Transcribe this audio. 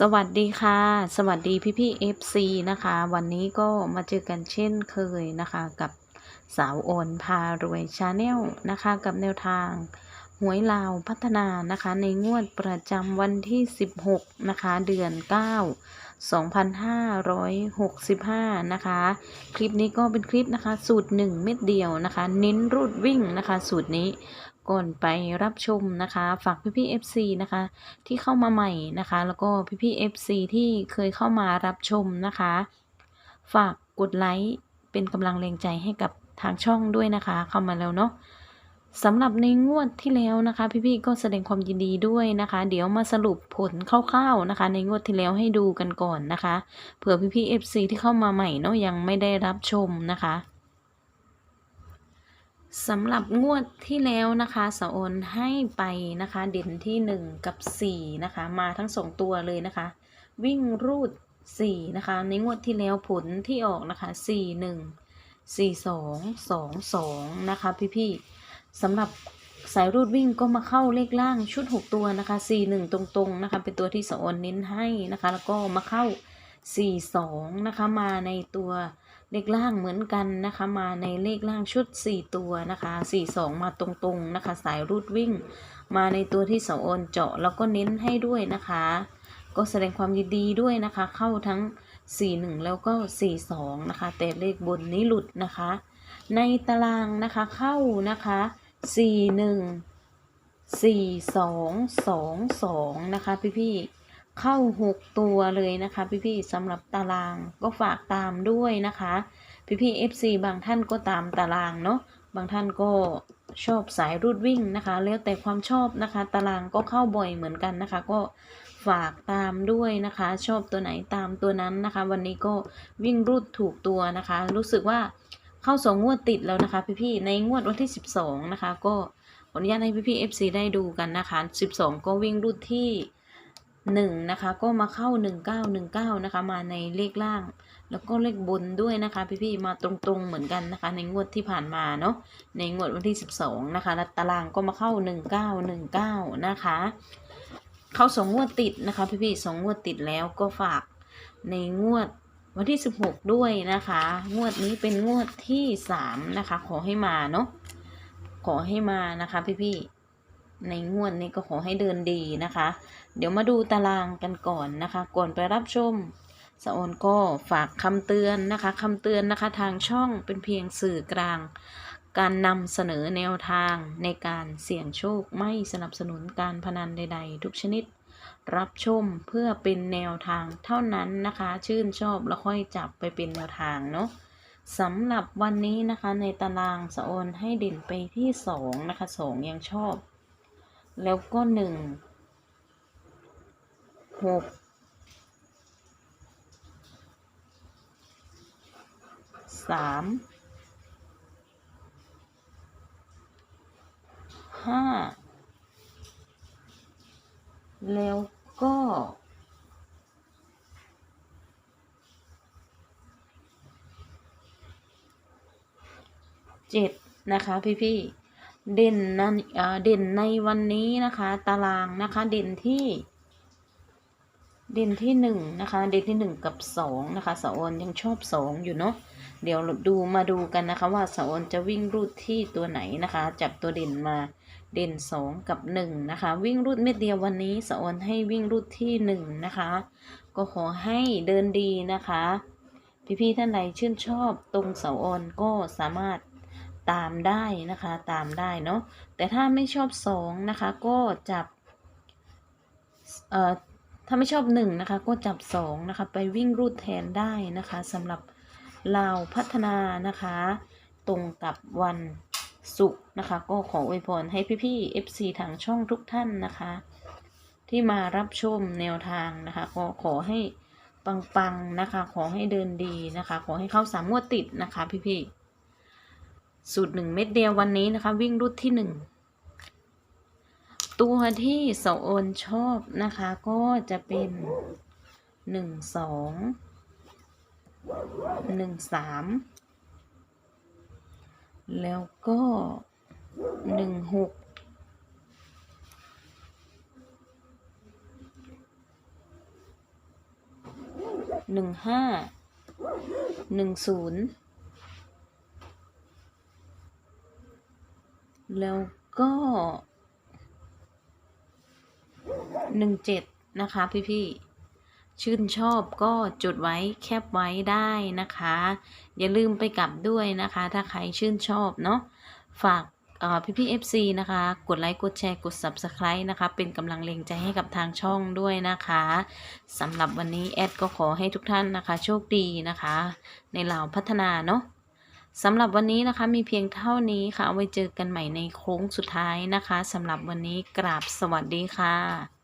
สวัสดีค่ะ สวัสดีพี่พี่ FC นะคะ วันนี้ก็มาเจอกันเช่นเคยนะคะ กับสาวโอนพารวยชาแนลนะคะ กับแนวทางหวยลาวพัฒนานะคะ ในงวดประจำวันที่ 16 นะคะ เดือน 9 2565 นะคะ คลิปนี้ก็เป็นคลิปนะคะ สูตร 1 เม็ดเดียวนะคะ เน้นรูดวิ่งนะคะ สูตรนี้ ก่อนไปรับชมนะคะ ฝากพี่พี่ FC นะคะ ที่เข้ามาใหม่นะคะ แล้วก็พี่พี่ FC ที่เคยเข้ามารับชมนะคะ ฝากกดไลค์เป็นกำลังแรงใจให้กับทางช่องด้วยนะคะ เข้ามาแล้วเนาะสำหรับในงวดที่แล้วนะคะ พี่ๆก็แสดงความยินดีด้วยนะคะ เดี๋ยวมาสรุปผลคร่าวๆนะคะ ในงวดที่แล้วให้ดูกันก่อนนะคะ เผื่อพี่ๆ FC ที่เข้ามาใหม่เนาะยังไม่ได้รับชมนะคะ สำหรับงวดที่แล้วนะคะสะโอนให้ไปนะคะ เด่นที่ 1 กับ 4 นะคะ มาทั้ง 2 ตัวเลยนะคะ วิ่งรูด 4 นะคะ ในงวดที่แล้วผลที่ออกนะคะ 4 1 4 2 2 2 นะคะ พี่ๆสำหรับสายรูดวิ่งก็มาเข้าเลขล่างชุด 6 ตัวนะคะ 4 1 ตรงๆนะคะ เป็นตัวที่สะโอนเน้นให้นะคะ แล้วก็มาเข้า 4 2 นะคะมาในตัว เลขล่างเหมือนกันนะคะ มาในเลขล่างชุด 4 ตัวนะคะ4 2 มาตรงๆนะคะ สายรูดวิ่ง มาในตัวที่สองโอนเจาะแล้วก็เน้นให้ด้วยนะคะ ก็แสดงความยินดีด้วยนะคะ เข้าทั้ง 4 1 แล้วก็ 4 2 นะคะ แต่เลขบนนี้หลุดนะคะ ในตารางนะคะเข้านะคะ 4 1 4 2 2 2 นะคะพี่ๆ เข้า 6 ตัวเลยนะคะ พี่ๆสำหรับตารางก็ฝากตามด้วยนะคะ พี่ๆ FC บางท่านก็ตามตารางเนาะบางท่านก็ชอบสายรูดวิ่งนะคะ แล้วแต่ความชอบนะคะ ตารางก็เข้าบ่อยเหมือนกันนะคะ ก็ฝากตามด้วยนะคะ ชอบตัวไหนตามตัวนั้นนะคะ วันนี้ก็วิ่งรูดถูกตัวนะคะ รู้สึกว่าเข้าสองงวดติดแล้วนะคะ พี่ๆในงวดวันที่ 12 นะคะ ก็ขออนุญาตให้พี่ๆ FC ได้ดูกันนะคะ 12 ก็วิ่งรูดที่ หนึ่งนะคะ ก็มาเข้าหนึ่งเก้าหนึ่งเก้านะคะ มาในเลขล่าง แล้วก็เลขบนด้วยนะคะ พี่ๆมาตรงๆเหมือนกันนะคะ ในงวดที่ผ่านมาเนาะในงวดวันที่สิบสองนะคะแล้วตารางก็มาเข้าหนึ่งเก้าหนึ่งเก้านะคะ เข้าสองงวดติดนะคะ พี่ๆสองงวดติดแล้วก็ฝากในงวดวันที่สิบหกด้วยนะคะ งวดนี้เป็นงวดที่สามนะคะ ขอให้มาเนาะขอให้มานะคะพี่ๆ ในงวดนี้ก็ขอให้เดินดีนะคะ เดี๋ยวมาดูตารางกันก่อนนะคะ ก่อนไปรับชมสะโอนก็ฝากคำเตือนนะคะคำเตือนนะคะทางช่องเป็นเพียงสื่อกลาง การนำเสนอแนวทางในการเสี่ยงโชคไม่สนับสนุนการพนันใด ๆ ทุกชนิด รับชมเพื่อเป็นแนวทางเท่านั้นนะคะ ชื่นชอบแล้วค่อยจับไปเป็นแนวทางเนาะสำหรับวันนี้นะคะในตารางสะโอนให้เด่นไปที่สองนะคะสองยังชอบ แล้วก็หนึ่งหกสามห้าแล้วก็เจ็ดนะคะพี่ๆ เด่นนั้นเด่นในวันนี้นะคะ ตารางนะคะ เด่นที่ เด่นที่หนึ่งนะคะ เด่นที่หนึ่งกับสองนะคะสะออนยังชอบสองอยู่เนาะเดี๋ยวดูมาดูกันนะคะว่าสะออนจะวิ่งรูดที่ตัวไหนนะคะ จับตัวเด่นมาเด่นสองกับหนึ่งนะคะ วิ่งรูดเม็ดเดียววันนี้สะออนให้วิ่งรูดที่หนึ่งนะคะ ก็ขอให้เดินดีนะคะ พี่ๆท่านใดชื่นชอบตรงเสาออนก็สามารถ ตามได้นะคะตามได้เนาะแต่ถ้าไม่ชอบสองนะคะก็จับเอ่อถ้าไม่ชอบหนึ่งนะคะก็จับสองนะคะไปวิ่งรูดแทนได้นะคะสำหรับลาพัฒนานะคะ ตรงกับวันศุกร์นะคะ ก็ขออวยพรให้พี่ๆ FC ทางช่องทุกท่านนะคะ ที่มารับชมแนวทางนะคะก็ขอให้ปังๆนะคะ ขอให้เดินดีนะคะ ขอให้เข้าสามงวดติดนะคะพี่ๆ สูตรหนึ่งเม็ดเดียววันนี้นะคะ วิ่งรุดที่หนึ่งตัวที่โสโอนชอบนะคะ ก็จะเป็นหนึ่งสองหนึ่งสามแล้วก็หนึ่งหกหนึ่งห้าหนึ่งศูนย์ แล้วก็หนึ่งเจ็ดนะคะพี่ๆ ชื่นชอบก็จดไว้แคปไว้ได้นะคะ อย่าลืมไปกลับด้วยนะคะ ถ้าใครชื่นชอบเนาะฝากพี่พี่ๆ FC นะคะ กดไลค์กดแชร์กด Subscribe นะคะ เป็นกำลังแรงใจให้กับทางช่องด้วยนะคะสำหรับวันนี้แอดก็ขอให้ทุกท่านนะคะ โชคดีนะคะ ในเหล่าพัฒนาเนาะ สำหรับวันนี้นะคะมีเพียงเท่านี้ค่ะ เอาไว้เจอกันใหม่ในโค้งสุดท้ายนะคะสำหรับวันนี้กราบสวัสดีค่ะ